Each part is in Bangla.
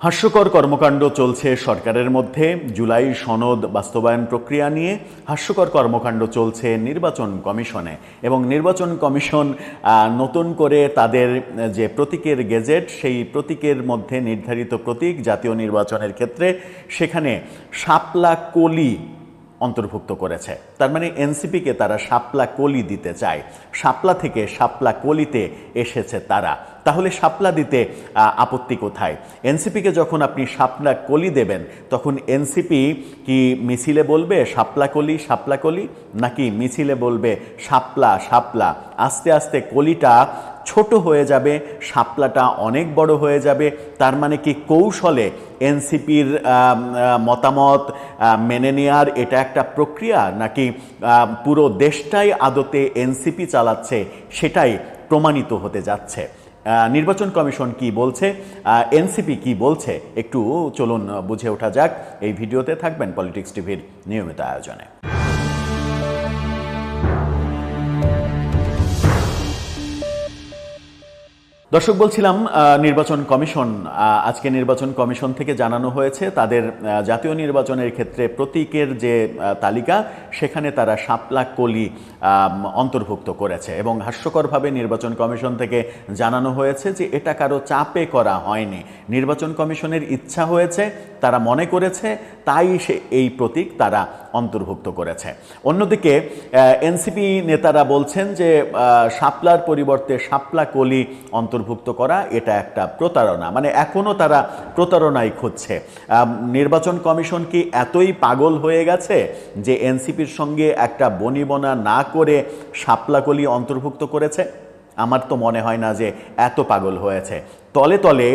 হাস্যকর কর্মকাণ্ড চলছে সরকারের মধ্যে। জুলাই সনদ বাস্তবায়ন প্রক্রিয়া নিয়ে হাস্যকর কর্মকাণ্ড চলছে নির্বাচন কমিশনে। এবং নির্বাচন কমিশন নতুন করে তাদের, যে প্রতীকের গেজেট, সেই প্রতীকের মধ্যে নির্ধারিত প্রতীক জাতীয় নির্বাচনের ক্ষেত্রে সেখানে শাপলা কলি অন্তর্ভুক্ত করেছে। তার মানে এনসিপিকে তারা শাপলা কলি দিতে চায়। শাপলা থেকে শাপলা কলিতে এসেছে তারা। তাহলে শাপলা দিতে আপত্তি কোথায়? এনসিপিকে যখন আপনি শাপলা কলি দেবেন, তখন এনসিপি কি মিছিলে বলবে, শাপলা কলি শাপলা কলি? নাকি মিছিলে বলবে, শাপলা শাপলা? আস্তে আস্তে কলিটা ছোট হয়ে যাবে, শাপলাটা অনেক বড় হয়ে যাবে, তার মানে কি কৌশলে এনসিপির মতামত মেনে নেওয়ার এটা একটা প্রক্রিয়া নাকি পুরো দেশটাই আদতে এনসিপি চালাচ্ছে সেটাই প্রমাণিত হতে যাচ্ছে? নির্বাচন কমিশন কি বলছে? এনসিপি কি বলছে? একটু চলুন বুঝে ওঠা যাক। এই ভিডিওতে থাকবেন পলিটিক্স টিভির নিয়মিত আয়োজনে। দর্শক বলছিলাম নির্বাচন কমিশন আজকে নির্বাচন কমিশন থেকে জানানো হয়েছে তাদের জাতীয় নির্বাচনের ক্ষেত্রে প্রতীকের যে তালিকা সেখানে তারা শাপলা কলি অন্তর্ভুক্ত করেছে এবং হাস্যকরভাবে নির্বাচন কমিশন থেকে জানানো হয়েছে যে এটা কারও চাপে করা হয়নি। নির্বাচন কমিশনের ইচ্ছা হয়েছে তারা মনে করেছে তাই সে এই প্রতীক তারা অন্তর্ভুক্ত করেছে। অন্যদিকে এনসিপি নেতারা বলছেন যে আহ, শাপলার পরিবর্তে শাপলা কলি অন্তর্ভুক্ত করা, এটা একটা প্রতারণা। মানে এখনও তারা প্রতারণাই খুঁজছে। নির্বাচন কমিশন কি এতই পাগল হয়ে গেছে যে এনসিপির সঙ্গে একটা বনিবনা না করে শাপলা কলি অন্তর্ভুক্ত করেছে? আমার তো মনে হয় না যে এত পাগল হয়েছে। তলে তলে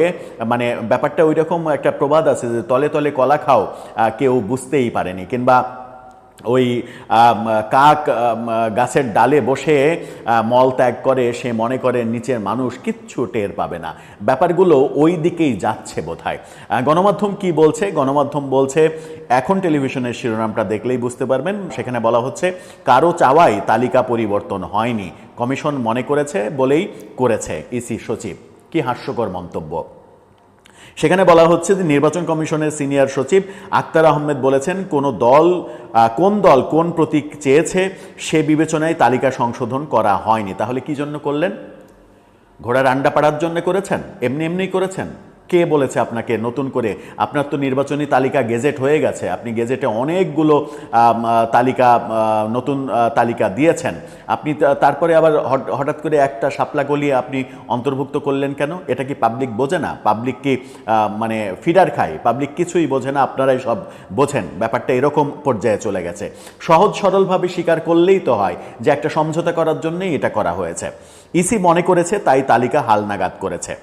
মানে ব্যাপারটা ওই রকম একটা প্রবাদ আছে যে তলে তলে কলা খাও কেউ বুঝতেই পারেনি। কিংবা ওই কাক গাছের ডালে বসে মল ত্যাগ করে, সে মনে করে নিচের মানুষ কিচ্ছু টের পাবে না। ব্যাপারগুলো ওই দিকেই যাচ্ছে বোধহয়। গণমাধ্যম কি বলছে? গণমাধ্যম বলছে, এখন টেলিভিশনের শিরোনামটা দেখলেই বুঝতে পারবেন। সেখানে বলা হচ্ছে, কারও চাওয়াই তালিকা পরিবর্তন হয়নি। কমিশন মনে করেছে বলেই করেছে ইসি সচিব। কি হাস্যকর মন্তব্য। সেখানে বলা হচ্ছে যে নির্বাচন কমিশনের সিনিয়র সচিব আক্তার আহমেদ বলেছেন, কোন দল কোন দল কোন প্রতীক চেয়েছে সে বিবেচনায় তালিকা সংশোধন করা হয়নি। তাহলে কি জন্য করলেন? ঘোড়ার আন্ডা পাড়ার জন্য করেছেন? এমনি এমনি করেছেন? কে বলেছে আপনাকে? নতুন করে। আপনার তো নির্বাচনী তালিকা গেজেট হয়ে গেছে। আপনি গেজেটে অনেকগুলো তালিকা নতুন তালিকা দিয়েছেন। আপনি তারপরে আবার হঠাৎ করে একটা শাপলা গলিয়ে আপনি অন্তর্ভুক্ত করলেন কেন? এটা কি পাবলিক বোঝে না? পাবলিক কি মানে ফিডার খায়? পাবলিক কিছুই বোঝে না, আপনারাই সব বোঝেন। ব্যাপারটা এরকম পর্যায়ে চলে গেছে। সহজ সরলভাবে স্বীকার করলেই তো হয় যে একটা সমঝোতা করার জন্যই এটা করা হয়েছে। ইসি মনে করেছে, তাই তালিকা হালনাগাদ করেছে।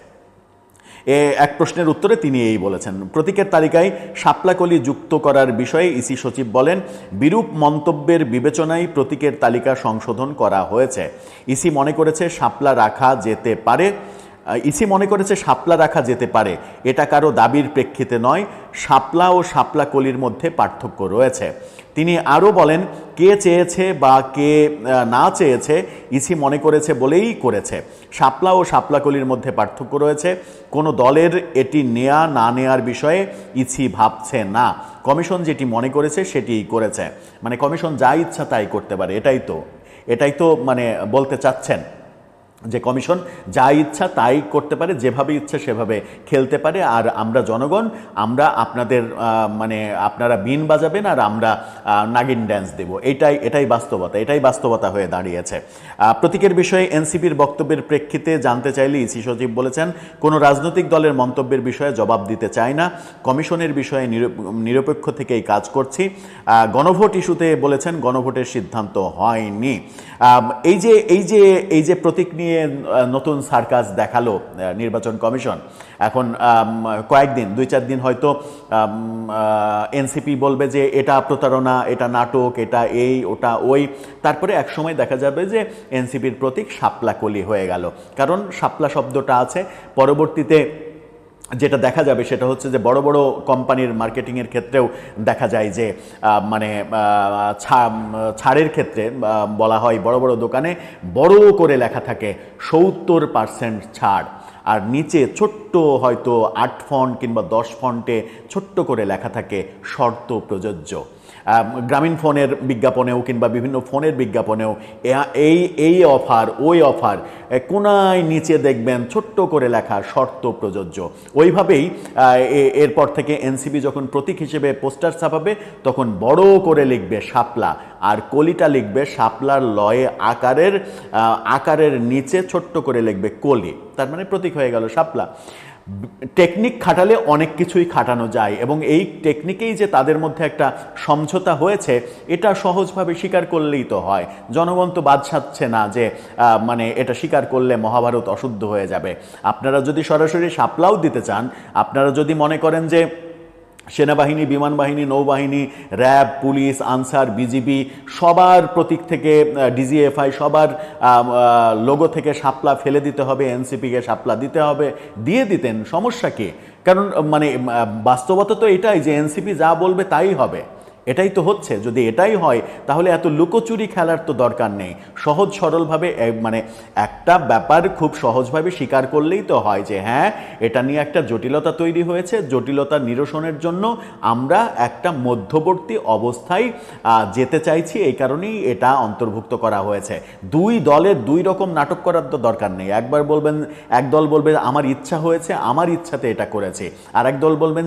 এক প্রশ্নের উত্তরে তিনি এই বলেছেন। প্রতীকের তালিকায় সাপলাকলি যুক্ত করার বিষয়ে ইসি সচিব বলেন, বিরূপ মন্তব্যের বিবেচনায় প্রতীকের তালিকা সংশোধন করা হয়েছে। ইসি মনে করেছে, শাপলা রাখা যেতে পারে। ইসি মনে করেছে শাপলা রাখা যেতে পারে। এটা কারও দাবির প্রেক্ষিতে নয়, শাপলা ও শাপলা কলির মধ্যে পার্থক্য রয়েছে। তিনি আরও বলেন, কে চেয়েছে বা কে না চেয়েছে, ইসি মনে করেছে বলেই করেছে। শাপলা ও শাপলাকলির মধ্যে পার্থক্য রয়েছে। কোনো দলের এটি নেয়া, না নেয়ার বিষয়ে ইসি ভাবছে না। কমিশন যেটি মনে করেছে সেটিই করেছে। মানে কমিশন যা ইচ্ছা তাই করতে পারে, এটাই তো এটাই তো মানে বলতে চাচ্ছেন। যে কমিশন যা ইচ্ছা তাই করতে পারে, যেভাবে ইচ্ছা সেভাবে খেলতে পারে। আর আমরা জনগণ, আমরা আপনাদের মানে আপনারা বিন বাজাবেন আর আমরা নাগিন ড্যান্স দেব। এটাই এটাই বাস্তবতা এটাই বাস্তবতা হয়ে দাঁড়িয়েছে। প্রতীকের বিষয়ে এনসিপির বক্তব্যের প্রেক্ষিতে জানতে চাইলে ইসি সচিব বলেছেন, কোনো রাজনৈতিক দলের মন্তব্যের বিষয়ে জবাব দিতে চায় না। কমিশনের বিষয়ে নিরপেক্ষ থেকেই কাজ করছি। গণভোট ইস্যুতে বলেছেন, গণভোটের সিদ্ধান্ত হয়নি। এই যে এই যে এই যে প্রতীক নিয়ে আহ, নতুন সার্কাস দেখাল নির্বাচন কমিশন। এখন কয়েকদিন দুই চার দিন হয়তো এনসিপি বলবে যে এটা প্রতারণা এটা নাটক এটা এই ওটা ওই। তারপরে এক সময় দেখা যাবে যে এনসিপির প্রতীক শাপলা কলি হয়ে গেল। কারণ সাপলা শব্দটা আছে পরবর্তীতে যেটা দেখা যাবে সেটা হচ্ছে যে বড় বড় কোম্পানির মার্কেটিংয়ের ক্ষেত্রেও দেখা যায় যে মানে ছাড়ের ক্ষেত্রে বলা হয় বড় বড় দোকানে বড় করে লেখা থাকে সত্তর পার্সেন্ট ছাড়। আর নিচে ছোট্ট হয়তো আট ফন্ট কিংবা দশ ফন্টে ছোট্ট করে লেখা থাকে শর্ত প্রযোজ্য। গ্রামীণ ফোনের বিজ্ঞাপনেও কিংবা বিভিন্ন ফোনের বিজ্ঞাপনেও এই এই অফার, ওই অফার কোনায় নিচে দেখবেন ছোট্ট করে লেখা শর্ত প্রযোজ্য। ওইভাবেই এরপর থেকে এনসিবি যখন প্রতীক হিসেবে পোস্টার ছাপাবে, তখন বড় করে লিখবে শাপলা। আর কলিটা লিখবে শাপলার লয়ে আকারের আকারের নিচে ছোট্ট করে লিখবে কলি। তার মানে প্রতীক হয়ে গেল শাপলা। টেকনিক খাটালে অনেক কিছুই খাটানো যায় এবং এই টেকনিকেই যে তাদের মধ্যে একটা সমঝোতা হয়েছে, এটা সহজভাবে স্বীকার করলেই তো হয়। জনগণ তো বাদ সাধছে না যে মানে এটা স্বীকার করলে মহাভারত অশুদ্ধ হয়ে যাবে। আপনারা যদি সরাসরি সাপলাও দিতে চান, আপনারা যদি মনে করেন যে সেনাবাহিনী বিমান বাহিনী নৌবাহিনী, র্যাব, পুলিশ, আনসার, বিজিবি, সবার প্রতীক থেকে ডিজিএফআই, সবার লোগো থেকে সাপলা ফেলে দিতে হবে, এনসিপিকে সাপলা দিতে হবে, দিয়ে দিতেন। সমস্যা কী? কারণ মানে বাস্তবতা তো এটাই যে এনসিপি যা বলবে তাই হবে। এটাই তো হচ্ছে। যদি এটাই হয়, তাহলে এত লুকোচুরি খেলার তো দরকার নেই। সহজ সরলভাবে মানে একটা ব্যাপার খুব সহজভাবে স্বীকার করলেই তো হয় যে হ্যাঁ এটা নিয়ে একটা জটিলতা তৈরি হয়েছে। জটিলতা নিরসনের জন্য আমরা একটা মধ্যবর্তী অবস্থায় যেতে চাইছি। এই কারণেই এটা অন্তর্ভুক্ত করা হয়েছে। দুই দলের দুই রকম নাটক করার তো দরকার নেই। একবার বলবেন, এক দল বলবে, আমার ইচ্ছা হয়েছে, আমার ইচ্ছাতে এটা করেছে। আর এক দল বলবেন